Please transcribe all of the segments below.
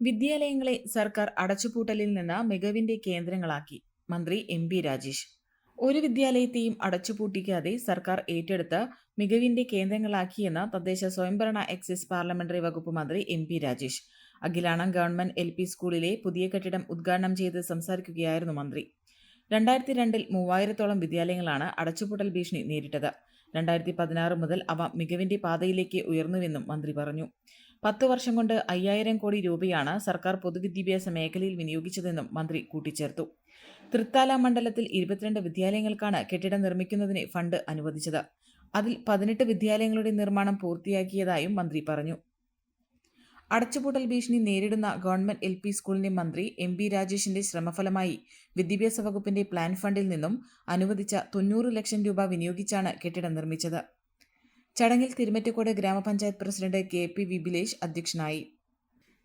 വിദ്യാലയങ്ങളെ സർക്കാർ അടച്ചുപൂട്ടലിൽ നിന്ന് മികവിന്റെ കേന്ദ്രങ്ങളാക്കി. മന്ത്രി എം പി രാജേഷ്. ഒരു വിദ്യാലയത്തെയും അടച്ചുപൂട്ടിക്കാതെ സർക്കാർ ഏറ്റെടുത്ത് മികവിന്റെ കേന്ദ്രങ്ങളാക്കിയെന്ന് തദ്ദേശ സ്വയംഭരണ എക്സൈസ് പാർലമെന്ററി വകുപ്പ് മന്ത്രി M P Rajesh. Akhilanam government L P സ്കൂളിലെ പുതിയ കെട്ടിടം ഉദ്ഘാടനം ചെയ്ത് സംസാരിക്കുകയായിരുന്നു മന്ത്രി. രണ്ടായിരത്തി രണ്ടിൽ മൂവായിരത്തോളം വിദ്യാലയങ്ങളാണ് അടച്ചുപൂട്ടൽ ഭീഷണി നേരിട്ടത്. രണ്ടായിരത്തി പതിനാറ് മുതൽ അവ മികവിന്റെ പാതയിലേക്ക് ഉയർന്നുവെന്നും മന്ത്രി പറഞ്ഞു. പത്തു വർഷം കൊണ്ട് അയ്യായിരം കോടി രൂപയാണ് സർക്കാർ പൊതുവിദ്യാഭ്യാസ മേഖലയിൽ വിനിയോഗിച്ചതെന്നും മന്ത്രി കൂട്ടിച്ചേർത്തു. തൃത്താല മണ്ഡലത്തിൽ ഇരുപത്തിരണ്ട് വിദ്യാലയങ്ങൾക്കാണ് കെട്ടിടം നിർമ്മിക്കുന്നതിന് ഫണ്ട് അനുവദിച്ചത്. അതിൽ പതിനെട്ട് വിദ്യാലയങ്ങളുടെ നിർമ്മാണം പൂർത്തിയാക്കിയതായും മന്ത്രി പറഞ്ഞു. അടച്ചുപൂട്ടൽ ഭീഷണി നേരിടുന്ന ഗവൺമെന്റ് എൽ പി സ്കൂളിന്റെ മന്ത്രി എം ബി രാജേഷിന്റെ ശ്രമഫലമായി വിദ്യാഭ്യാസ വകുപ്പിന്റെ പ്ലാൻ ഫണ്ടിൽ നിന്നും അനുവദിച്ച തൊണ്ണൂറ് ലക്ഷം രൂപ വിനിയോഗിച്ചാണ് കെട്ടിടം നിർമ്മിച്ചത്. ചടങ്ങിൽ തിരുമറ്റക്കോട് ഗ്രാമപഞ്ചായത്ത് പ്രസിഡന്റ് കെ പി വിപിലേഷ് അധ്യക്ഷനായി.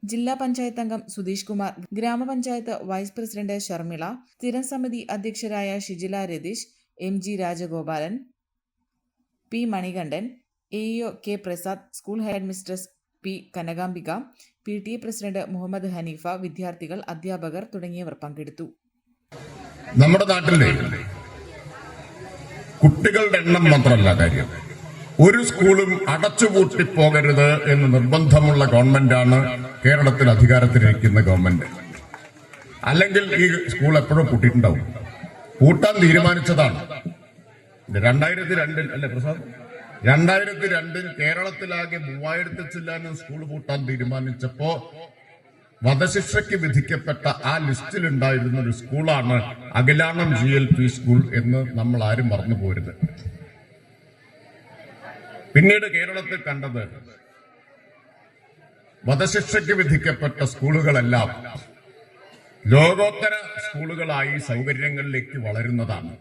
ജില്ലാ പഞ്ചായത്ത് അംഗം സുധീഷ് കുമാർ ഗ്രാമപഞ്ചായത്ത് വൈസ് പ്രസിഡന്റ് ശർമിള സ്ഥിരം സമിതി അധ്യക്ഷരായ Shijila Ratheesh M G Rajagopalan P Manikandan A EO K Prasad school headmistress P Kanakambika P T A president Muhammad Haneefa വിദ്യാർത്ഥികൾ അധ്യാപകർ തുടങ്ങിയവർ പങ്കെടുത്തു. നമ്മുടെ നാട്ടിലെ കുട്ടികളുടെ എണ്ണം മാത്രമല്ല കാര്യം. ഒരു സ്കൂളും അടച്ചുപൂട്ടി പോകരുത് എന്ന് നിർബന്ധമുള്ള ഗവൺമെന്റാണ് കേരളത്തിൽ അധികാരത്തിലിരിക്കുന്ന ഗവൺമെന്റ്. അല്ലെങ്കിൽ ഈ സ്കൂൾ എപ്പോഴും പൂട്ടിയിട്ടുണ്ടാവും. പൂട്ടാൻ തീരുമാനിച്ചതാണ്. രണ്ടായിരത്തി രണ്ടിൽ അല്ലെ പ്രസാദ്? രണ്ടായിരത്തി രണ്ടിൽ കേരളത്തിലാകെ മൂവായിരത്തി ചില്ലാനും സ്കൂൾ പൂട്ടാൻ തീരുമാനിച്ചപ്പോ വധശിക്ഷയ്ക്ക് വിധിക്കപ്പെട്ട ആ ലിസ്റ്റിൽ ഉണ്ടായിരുന്ന ഒരു സ്കൂളാണ് Akhilanam G L P school എന്ന് നമ്മൾ ആരും മറന്നു പോരുത് പിന്നീട് കേരളത്തിൽ കണ്ടത് വധശിക്ഷയ്ക്ക് വിധിക്കപ്പെട്ട സ്കൂളുകളെല്ലാം ലോകോത്തര സ്കൂളുകളായി സൗകര്യങ്ങളിലേക്ക് വളരുന്നതാണ്.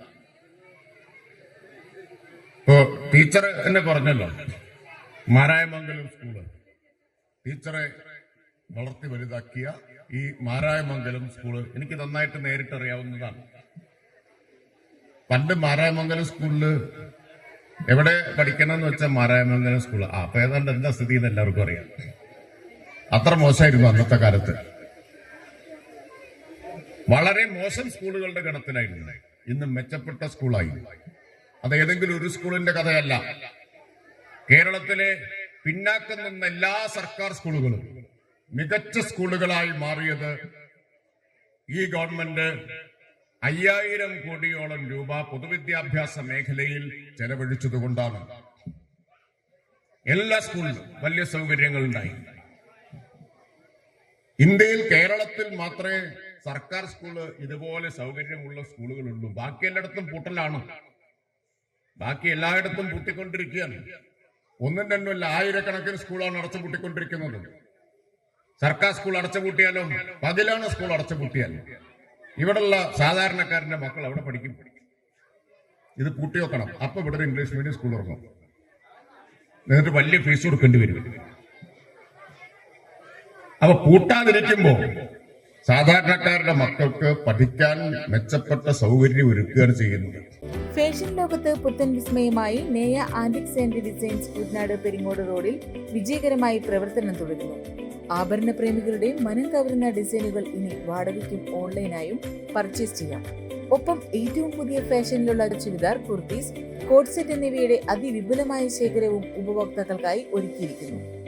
ഇപ്പോ ടീച്ചർ എന്നെ പറഞ്ഞല്ലോ മാരായമംഗലം സ്കൂൾ. ടീച്ചറെ വളർത്തി വലുതാക്കിയ ഈ മാരായമംഗലം സ്കൂൾ എനിക്ക് നന്നായിട്ട് നേരിട്ടറിയാവുന്നതാണ്. പണ്ട് മാരായമംഗലം സ്കൂളിൽ എവിടെ പഠിക്കണം എന്ന് വെച്ചാൽ മാരായമംഗലം സ്കൂൾ ആ അപ്പൊ ഏതാണ്ട് എന്താ സ്ഥിതി എന്ന് എല്ലാവർക്കും അറിയാം. അത്ര മോശമായിരുന്നു അന്നത്തെ കാലത്ത്. വളരെ മോശം സ്കൂളുകളുടെ ഗണത്തിലായിരുന്നു. ഇന്ന് മെച്ചപ്പെട്ട സ്കൂളായി. അത് ഏതെങ്കിലും ഒരു സ്കൂളിന്റെ കഥയല്ല. കേരളത്തിലെ പിന്നാക്കം നിന്ന എല്ലാ സർക്കാർ സ്കൂളുകളും മികച്ച സ്കൂളുകളായി മാറിയത് ഈ ഗവൺമെന്റ് അയ്യായിരം കോടിയോളം രൂപ പൊതുവിദ്യാഭ്യാസ മേഖലയിൽ ചെലവഴിച്ചതുകൊണ്ടാണ് എല്ലാ സ്കൂളിലും വലിയ സൗകര്യങ്ങൾ ഉണ്ടായി ഇന്ത്യയിൽ കേരളത്തിൽ മാത്രമേ സർക്കാർ സ്കൂൾ ഇതുപോലെ സൗകര്യമുള്ള സ്കൂളുകളുള്ളൂ. ബാക്കി എല്ലായിടത്തും പൂട്ടലാണ്. ബാക്കി എല്ലായിടത്തും പൂട്ടിക്കൊണ്ടിരിക്കുകയാണ്. ഒന്നും രണ്ടുമല്ല ആയിരക്കണക്കിന് സ്കൂളാണ് അടച്ചു അടച്ചുപൂട്ടിക്കൊണ്ടിരിക്കുന്നത്. സർക്കാർ സ്കൂൾ അടച്ചു അടച്ചുപൂട്ടിയാലോ? പതിലാണ് സ്കൂൾ അടച്ചുപൂട്ടിയാൽ. ഇവിടെയുള്ള സാധാരണക്കാരന്റെ മക്കൾ അവിടെ പഠിക്കും? ഇത് പൂട്ടി വെക്കണം അപ്പൊ ഇവിടെ ഒരു ഇംഗ്ലീഷ് മീഡിയം സ്കൂൾ ഇറങ്ങും എന്നിട്ട് വലിയ ഫീസ് കൊടുക്കേണ്ടി വരും. അപ്പൊ കൂട്ടാതിരിക്കുമ്പോൾ സാധാരണക്കാരുടെ മക്കൾക്ക് പഠിക്കാൻ മെച്ചപ്പെട്ട സൗകര്യം ഒരുക്കുകയാണ് ചെയ്യുന്നത്. ഫാഷൻ ലോകത്ത് പുത്തൻ വിസ്മയമായി Neya antiques and designs Kuttanad Peringode റോഡിൽ വിജയകരമായി പ്രവർത്തനം തുടരുന്നു. ആഭരണ പ്രേമികളുടെ മനം കവരുന്ന ഡിസൈനുകൾ ഇനി വാടകയ്ക്കും ഓൺലൈനായും പർച്ചേസ് ചെയ്യാം. ഒപ്പം ഏറ്റവും പുതിയ ഫാഷനിലുള്ള ചുരിദാർ കുർത്തീസ് കോഡ്സെറ്റ് എന്നിവയുടെ അതിവിപുലമായ ശേഖരവും ഉപഭോക്താക്കൾക്കായി ഒരുക്കിയിരിക്കുന്നു.